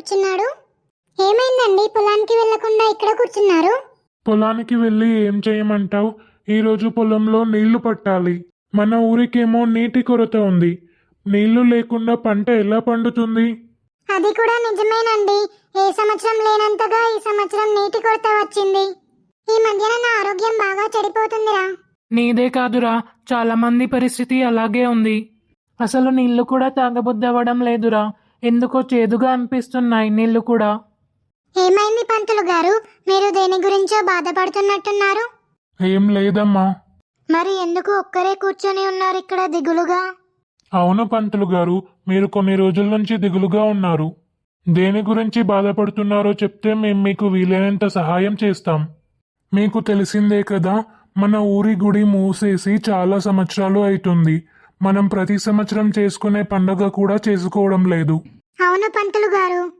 కూర్చున్నాడు? ఏమైందండి? పొలానికి వెళ్ళకుండా ఇక్కడ కూర్చున్నారు? పొలానికి వెళ్ళి ఏం చేయమంటావు? ఈరోజు పొలంలో నీళ్ళు పట్టాలి. మన ఊరికేమో నీటి కొరత ఉంది. నీళ్ళు లేకుండా పంట ఎలా పండుతుంది? అది కూడా నిజమేనండి. ఏ సంవత్సరం లేనంతగా ఈ సంవత్సరం నీటి కొరత వచ్చింది. ఈ మధ్యన నా ఆరోగ్యం బాగా చెడిపోతుందిరా. నీదే కాదురా. చాలా మంది పరిస్థితి అలాగే ఉంది. అసలు నీళ్ళు కూడా తాగబుద్దవ్వడం లేదురా. ఎందుకో చేదుగా అనిపిస్తున్నాయి నీళ్ళు కూడా. ఏమైంది పంతులు గారు? మీరు దేని గురించో బాధపడుతున్నట్టున్నారు? ఏం లేదమ్మా. మరి ఎందుకు ఒక్కరే కూర్చొని ఉన్నారు ఇక్కడ దిగులుగా? అవును పంతులు గారు మీరు కొన్ని రోజుల నుంచి దిగులుగా ఉన్నారు. దేని గురించి బాధపడుతున్నారో చెప్తే మేము మీకు వీలైనంత సహాయం చేస్తాం. మీకు తెలిసిందే కదా మన ఊరి గుడి మూసేసి చాలా సంవత్సరాలు అవుతుంది మనం ప్రతి సంవత్సరం చేసుకునే పండగ కూడా చేసుకోవడం లేదు. అవును పంతులు గారు?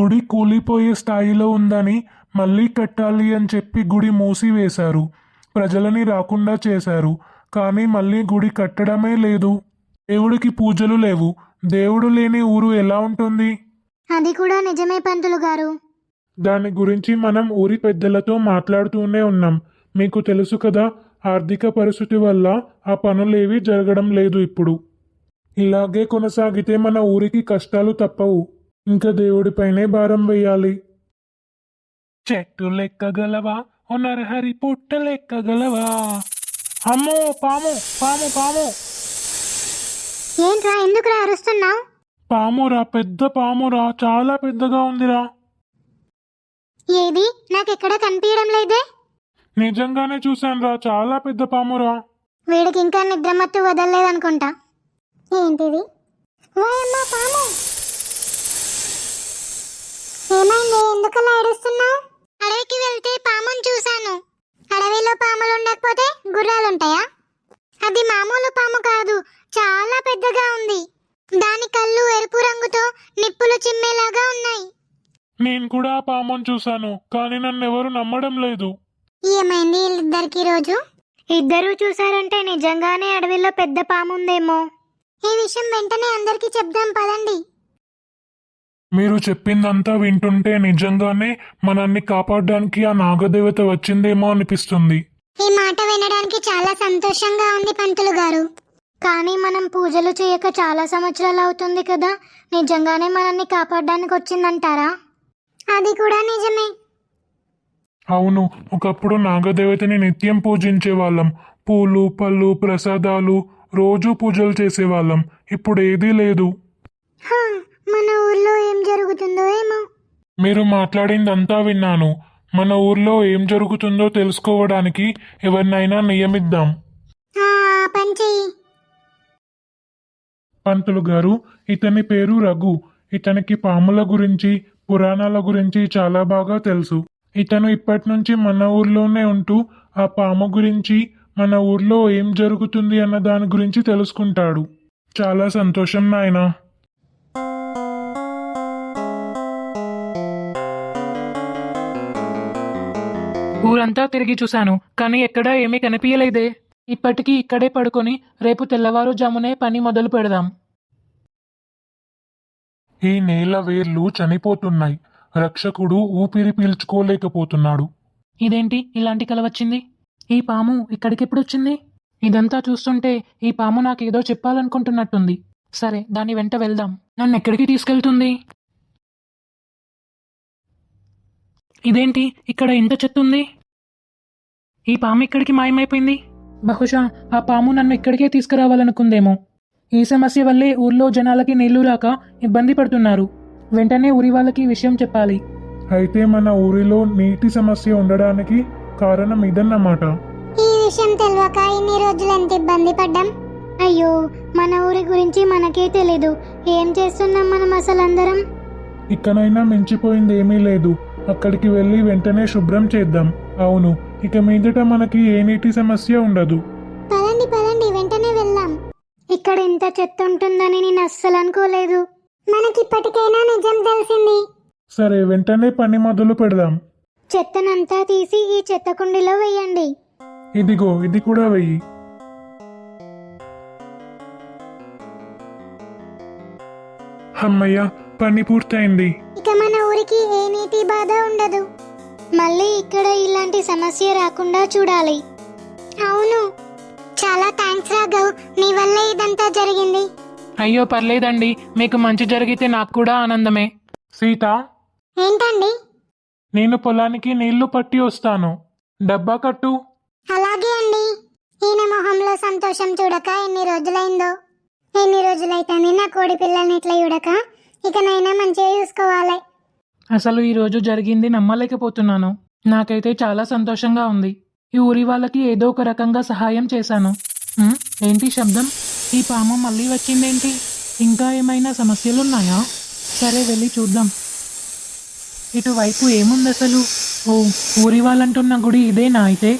గుడి కూలిపోయే స్థాయిలో ఉందని మళ్ళీ కట్టాలి అని చెప్పి గుడి మూసివేశారు. ప్రజలని రాకుండా చేశారు. కానీ మళ్ళీ గుడి కట్టడమే లేదు. దేవుడికి పూజలు లేవు. దేవుడు లేని ఊరు ఎలా ఉంటుంది? అది కూడా నిజమే పంతులు గారు. దాని గురించి మనం ఊరి పెద్దలతో మాట్లాడుతూనే ఉన్నాం. మీకు తెలుసు కదా ఆర్థిక పరిస్థితి వల్ల ఆ పనులేవి జరగడం లేదు ఇప్పుడు. ఇలాగే కొనసాగితే మన ఊరికి కష్టాలు తప్పవు. ఇంకా దేవుడిపైనే భారం వేయాలి. చెట్టు లెక్కగలవా ఓ నరహరి పుట్ట లెక్కగలవా అమ్మో పాము పాము పాము. ఏంట్రా ఎందుకురా అరుస్తున్నావు? పామురా పెద్ద పామురా చాలా పెద్దగా ఉందిరా. ఏది? నాకెక్కడ కనిపించడం లేదే? నిజంగానే చూశానురా చాలా పెద్ద పామురా వీడికి ఇంకా నిద్రమత్తు వదలలేదనుకుంటా. ఏంటిది? వాయమ్మ పాము! ఏమైంది? ఎందుకలా ఏడుస్తున్నావు? అడవికి వెళ్తే పాముని చూశాను. అడవిలో పాములు ఉండకపోతే గుర్రాలుంటాయా? అది మామూలు పాము కాదు చాలా పెద్దగా ఉంది. దాని కళ్ళు ఎరుపు రంగుతో నిప్పులు చిమ్మేలాగా ఉన్నాయి. నేను కూడా ఆ పాముని చూశాను కానీ నన్ను ఎవరు నమ్మడం లేదు. ఏమైంది వీళ్ళిద్దరికి రోజు ఇద్దరూ చూసారంటే నిజంగానే అడవిలో పెద్ద పాము ఉందేమో. ఈ విషయం వెంటనే అందరికీ చెప్దాం పదండి. మీరు చెప్పిందంతా వింటుంటే నిజంగానే మనల్ని కాపాడడానికి ఆ నాగదేవత వచ్చిందేమో అనిపిస్తుంది. ఈ మాట వినడానికి చాలా సంతోషంగా ఉంది పంతులు గారు. కానీ మనం పూజలు చేయక చాలా సంవత్సరాలు అవుతుంది కదా నిజంగానే మనల్ని కాపాడడానికి వచ్చిందంటారా? అది కూడా నిజమే. అవును ఒకప్పుడు నాగదేవతని నిత్యం పూజించే వాళ్ళం పూలు పళ్ళు ప్రసాదాలు రోజు పూజలు చేసేవాళ్ళం. ఇప్పుడు ఏదీ లేదు. మన ఊర్లో ఏం జరుగుతుందో ఏమో. మీరు మాట్లాడిందంతా విన్నాను. మన ఊర్లో ఏం జరుగుతుందో తెలుసుకోవడానికి ఎవరినైనా నియమిద్దాం. పంతులు గారు ఇతని పేరు రఘు. ఇతనికి పాముల గురించి పురాణాల గురించి చాలా బాగా తెలుసు. ఇతను ఇప్పటి నుంచి మన ఊర్లోనే ఉంటూ ఆ పాము గురించి మన ఊర్లో ఏం జరుగుతుంది అన్న దాని గురించి తెలుసుకుంటాడు. చాలా సంతోషం నాయనా. ఊరంతా తిరిగి చూశాను కానీ ఎక్కడా ఏమీ కనిపించలేదే ఇప్పటికీ ఇక్కడే పడుకొని రేపు తెల్లవారుజామునే పని మొదలు పెడదాం ఈ నేల వేర్లు చనిపోతున్నాయి. రక్షకుడు ఊపిరి పీల్చుకోలేకపోతున్నాడు. ఇదేంటి ఇలాంటి కల వచ్చింది? ఈ పాము ఇక్కడికెప్పుడొచ్చింది? ఎప్పుడు వచ్చింది ఇదంతా చూస్తుంటే ఈ పాము నాకేదో చెప్పాలనుకుంటున్నట్టుంది. సరే దాని వెంట వెళ్దాం. నన్ను ఎక్కడికి తీసుకెళ్తుంది? ఇదేంటి ఇక్కడ ఎంత చెత్త ఉంది ఈ పాము ఇక్కడికి మాయమైపోయింది? బహుశా ఆ పాము నన్ను ఇక్కడికే తీసుకురావాలనుకుందేమో. ఈ సమస్య వల్లే ఊర్లో జనాలకి నీళ్ళు రాక ఇబ్బంది పడుతున్నారు. వెంటనే ఊరి వాళ్ళకి ఈ విషయం చెప్పాలి. అయితే మన ఊరిలో నీటి సమస్య ఉండడానికి కారణం ఇదన్నమాట. ఈ విషయం తెలియక ఇన్ని రోజులు ఎంత ఇబ్బంది పడ్డాం? అయ్యో మన ఊరి గురించి మనకే తెలీదు. ఏం చేస్తున్నాం మనం అసలు అందరం ఇకనైనా మించిపోయింది ఏమీ లేదు. అక్కడికి వెళ్ళి వెంటనే శుభ్రం చేద్దాం. అవును ఇక మీదట మనకి ఏ నీటి సమస్య ఉండదు. పదండి పదండి వెంటనే వెళ్దాం. ఇక్కడ ఇంత చెత్త ఉంటుందని నేను అస్సలు అనుకోలేదు. మనకిప్పటికైనా నిజం తెలిసింది. సరే వెంటనే పని మొదలు పెడదాం. చెత్తనంతా తీసి ఈ చెత్త కుండీలో వేయండి. ఇదిగో ఇది కూడా వెయ్యి అమ్మయ్య పని పూర్తయింది. ఇక మన ఊరికి ఏ నీటి బాధ ఉండదు. మళ్ళీ ఇక్కడ ఇలాంటి సమస్య రాకుండా చూడాలి. అయ్యో పర్లేదండి. మీకు మంచి జరిగితే నాకు కూడా ఆనందమే. సీత? ఏంటండి? నేను పొలానికి నీళ్ళు పట్టి వస్తాను. డబ్బా కట్టు. అలాగే అండి. ఈయన మొహంలో సంతోషం చూడక ఎన్ని రోజులైందో. ఎన్ని రోజులైతుంది నా కోడి పిల్లల్ని ఇట్లా చూడక? ఇకనైనా మంచిగా చూసుకోవాలి. అసలు ఈ రోజు జరిగింది నమ్మలేకపోతున్నాను. నాకైతే చాలా సంతోషంగా ఉంది. ఈ ఊరి వాళ్ళకి ఏదో ఒక రకంగా సహాయం చేశాను. ఏంటి శబ్దం? ఈ పాము మళ్ళీ వచ్చిందేంటి? ఇంకా ఏమైనా సమస్యలు ఉన్నాయా సరే వెళ్ళి చూద్దాం. ఇటువైపు ఏముంది అసలు? ఓ ఊరి వాళ్ళంటున్న గుడి ఇదేనా అయితే?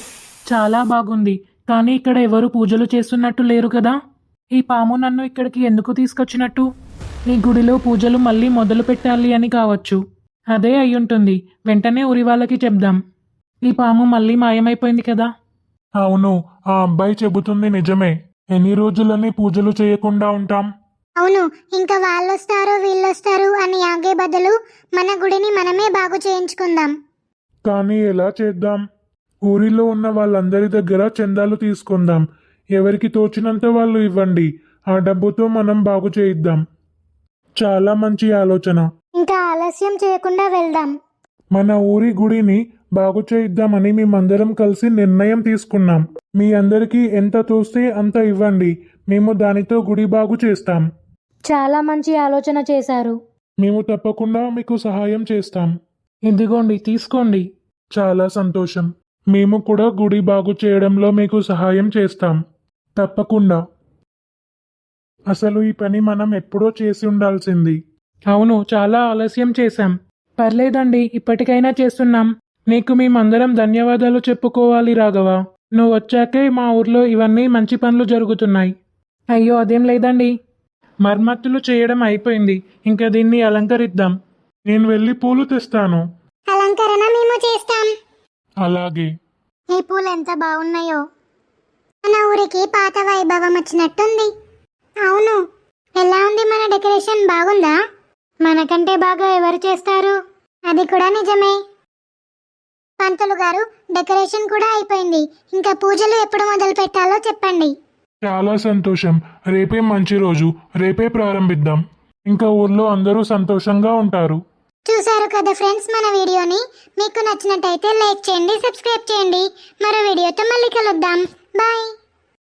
చాలా బాగుంది కానీ ఇక్కడ ఎవరు పూజలు చేస్తున్నట్టు లేరు కదా? ఈ పాము నన్ను ఇక్కడికి ఎందుకు తీసుకొచ్చినట్టు? ఈ గుడిలో పూజలు మళ్ళీ మొదలు పెట్టాలి అని కావచ్చు. అదే అయ్యుంటుంది వెంటనే ఊరి వాళ్ళకి చెప్దాం. ఈ పాము మళ్ళీ మాయమైపోయింది కదా? అవును ఆ అబ్బాయి చెబుతుంది నిజమే. ఎన్ని రోజులని పూజలు చేయకుండా ఉంటాం? అవును ఇంకా వాళ్ళొస్తారు వీళ్ళొస్తారు అని ఆగే బదులు మన గుడిని మనమే బాగు చేయించుకుందాం. కానీ ఎలా చేద్దాం? ఊరిలో ఉన్న వాళ్ళందరి దగ్గర చందాలు తీసుకుందాం. ఎవరికి తోచినంత వాళ్ళు ఇవ్వండి. ఆ డబ్బుతో మనం బాగు చేయిద్దాం. చాలా మంచి ఆలోచన. ఇంకా ఆలస్యం చేయకుండా వెళ్దాం. మన ఊరి గుడిని బాగు చేయిద్దామని మేమందరం కలిసి నిర్ణయం తీసుకున్నాం. మీ అందరికీ ఎంత తోస్తే అంత ఇవ్వండి. మేము దానితో గుడి బాగు చేస్తాం. చాలా మంచి ఆలోచన చేశారు. మేము తప్పకుండా మీకు సహాయం చేస్తాం. ఇదిగోండి తీసుకోండి. చాలా సంతోషం. మేము కూడా గుడి బాగు చేయడంలో మీకు సహాయం చేస్తాం. తప్పకుండా. అసలు ఈ పని మనం ఎప్పుడో చేసి ఉండాల్సింది. అవును చాలా ఆలస్యం చేశాం. పర్లేదండి ఇప్పటికైనా చేస్తున్నాం. నీకు మేమందరం ధన్యవాదాలు చెప్పుకోవాలి రాఘవ. నువ్వు వచ్చాకే మా ఊర్లో ఇవన్నీ మంచి పనులు జరుగుతున్నాయి. అయ్యో అదేం లేదండి. మర్మత్తులు చేయడం అయిపోయింది. ఇంకా దీన్ని అలంకరిద్దాం. నేను వెళ్ళి పూలు తెస్తాను. అలంకరణ మేము చేస్తాం. అలాగే. ఈ పూలు ఎంత బాగున్నాయో. మన ఊరికి పాత వైభవం వచ్చినట్టుంది. అవును. ఎలా ఉంది మన డెకరేషన్? బాగుందా? మనకంటే బాగా ఎవరు చేస్తారు? అది కూడా నిజమే. పంతులు గారు డెకరేషన్ కూడా అయిపోయింది. ఇంకా పూజలు ఎప్పుడు మొదలు పెట్టాలో చెప్పండి. చాలా సంతోషం. రేపే మంచి రోజు. రేపే ప్రారంభిద్దాం. ఇంకా ఊర్లో అందరూ సంతోషంగా ఉంటారు. చూసారు కదా ఫ్రెండ్స్ మన వీడియోని? మీకు నచ్చినట్టయితే లైక్ చేయండి సబ్స్క్రైబ్ చేయండి. మరో వీడియోతో మళ్ళీ కలుద్దాం. బాయ్.